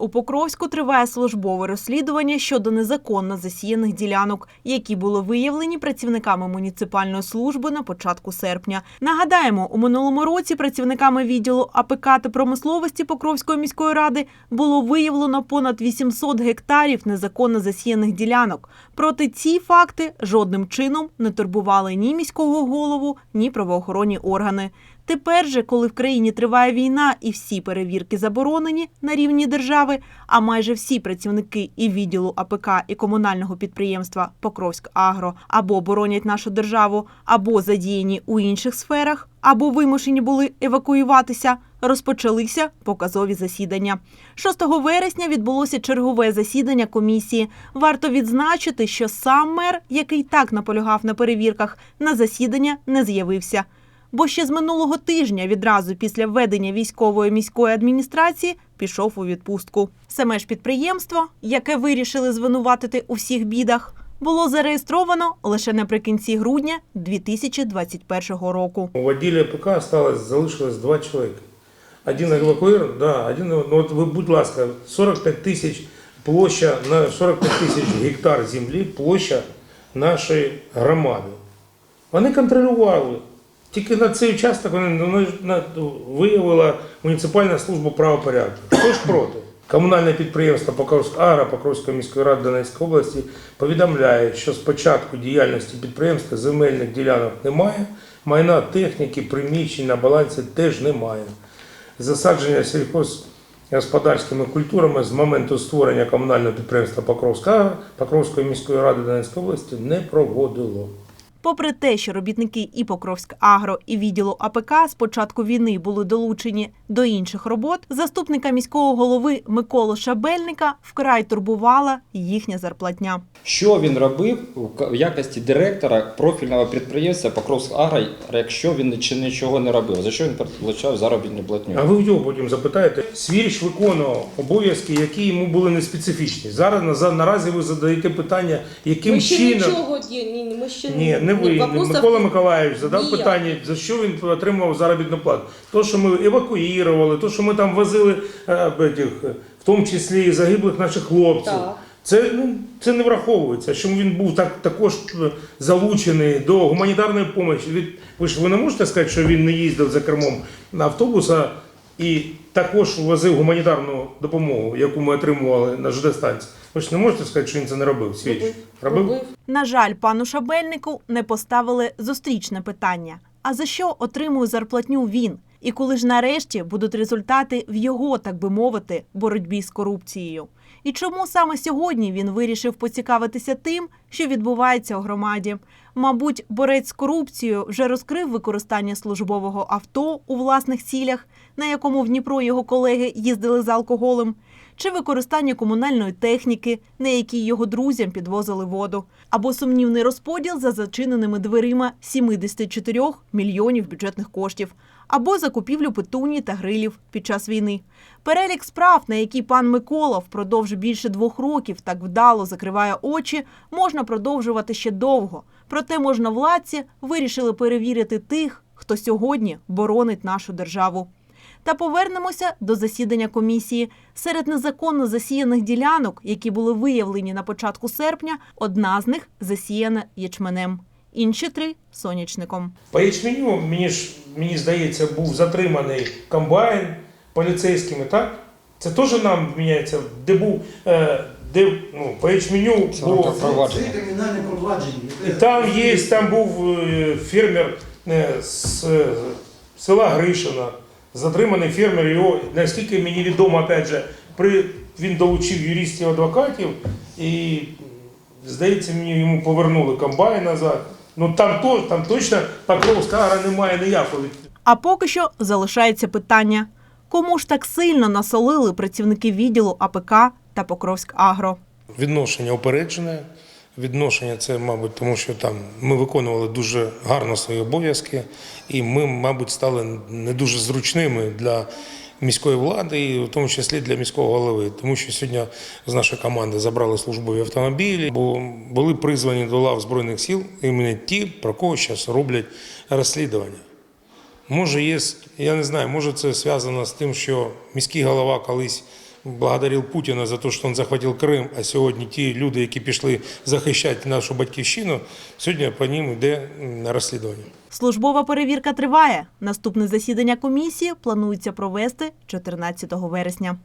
У Покровську триває службове розслідування щодо незаконно засіяних ділянок, які були виявлені працівниками муніципальної служби на початку серпня. Нагадаємо, у минулому році працівниками відділу АПК та промисловості Покровської міської ради було виявлено понад 800 гектарів незаконно засіяних ділянок. Проте ці факти жодним чином не турбували ні міського голову, ні правоохоронні органи. Тепер же, коли в країні триває війна і всі перевірки заборонені на рівні держави, а майже всі працівники і відділу АПК і комунального підприємства Покровськ Агро або боронять нашу державу, або задіяні у інших сферах, або вимушені були евакуюватися, розпочалися показові засідання. 6 вересня відбулося чергове засідання комісії. Варто відзначити, що сам мер, який так наполягав на перевірках, на засідання не з'явився. Бо ще з минулого тижня, відразу після введення військової міської адміністрації, пішов у відпустку. Саме ж підприємство, яке вирішили звинуватити у всіх бідах, було зареєстровано лише наприкінці грудня 2021 року. В отделе ПК осталось, залишилось два чоловіка. Один евакуїр, да, один, ну от ви, будь ласка, 45 тисяч площа, на 45 тисяч гектар землі площа нашої громади. Вони контролювали. Тільки на цей участок вони виявила муніципальна служба правопорядку. Хто ж проти? Комунальне підприємство Покровська Агро Покровської міської ради Донецької області повідомляє, що з початку діяльності підприємства земельних ділянок немає, майна техніки, приміщень на балансі теж немає. Засадження сільхозгосподарськими культурами з моменту створення комунального підприємства Покровська Покровської міської ради Донецької області не проводило. Попри те, що робітники і Покровськ Агро, і відділу АПК з початку війни були долучені до інших робот, заступника міського голови Миколу Шабельника вкрай турбувала їхня зарплатня. Що він робив в якості директора профільного підприємства Покровськагро, якщо він чи нічого не робив? За що він отримав заробітну платню? А ви в нього потім запитаєте, Свіріч виконував обов'язки, які йому були не специфічні. Зараз на- наразі ви задаєте питання, яким Ми ще чином. нічого ні, ні, ми ще Ні, не ви, вопросов- Микола Миколаївич задав Ні. питання, за що він отримав заробітну плату. То, що ми евакуювали, то, що ми там возили е, этих, в тому числі і загиблих наших хлопців. Так. Це, ну, це не враховується, що він був так, також е, залучений до гуманітарної допомоги. Ви ж ви не можете сказати, що він не їздив за кермом на автобуса і також возив гуманітарну допомогу, яку ми отримували на ЖД-станції. Ви ж не можете сказати, що він це не робив. Свіч. Робив. Робив? На жаль, пану Шабельнику не поставили зустрічне питання: а за що отримує зарплатню він? І коли ж нарешті будуть результати в його, так би мовити, боротьбі з корупцією? І чому саме сьогодні він вирішив поцікавитися тим, що відбувається у громаді? Мабуть, борець з корупцією вже розкрив використання службового авто у власних цілях, на якому в Дніпро його колеги їздили за алкоголем, чи використання комунальної техніки, на якій його друзям підвозили воду, або сумнівний розподіл за зачиненими дверима 74 мільйонів бюджетних коштів, або закупівлю петуні та грилів під час війни. Перелік справ, на які пан Микола впродовж більше двох років так вдало закриває очі, можна продовжувати ще довго. Проте можновладці вирішили перевірити тих, хто сьогодні боронить нашу державу. Та повернемося до засідання комісії. Серед незаконно засіяних ділянок, які були виявлені на початку серпня, одна з них засіяна ячменем, інші три сонячником. По ячменю, мені ж мені здається, був затриманий комбайн поліцейськими, так? Це теж нам міняється, де був, е, де ну, по ячменю Це було. провадження. Кримінальне провадження. І там є, там був е, фермер е, з е, села Гришина, затриманий фермер, його, наскільки мені відомо, опять же, при, він долучив юристів адвокатів і, здається, мені йому повернули комбайн назад. Ну там, то, там точно Покровська агра немає ніякого. А поки що залишається питання: кому ж так сильно насолили працівники відділу АПК та Покровськ Агро? Відношення упереджене. Відношення це, мабуть, тому що там ми виконували дуже гарно свої обов'язки, і ми, мабуть, стали не дуже зручними для міської влади, і в тому числі для міського голови. Тому що сьогодні з нашої команди забрали службові автомобілі, бо були призвані до лав Збройних сил іменно ті, про кого зараз роблять розслідування. Може, є, я не знаю, може це зв'язано з тим, що міський голова колись благодарив Путіна за те, що він захватив Крим, а сьогодні ті люди, які пішли захищати нашу батьківщину, сьогодні по ним йде на розслідування. Службова перевірка триває. Наступне засідання комісії планується провести 14 вересня.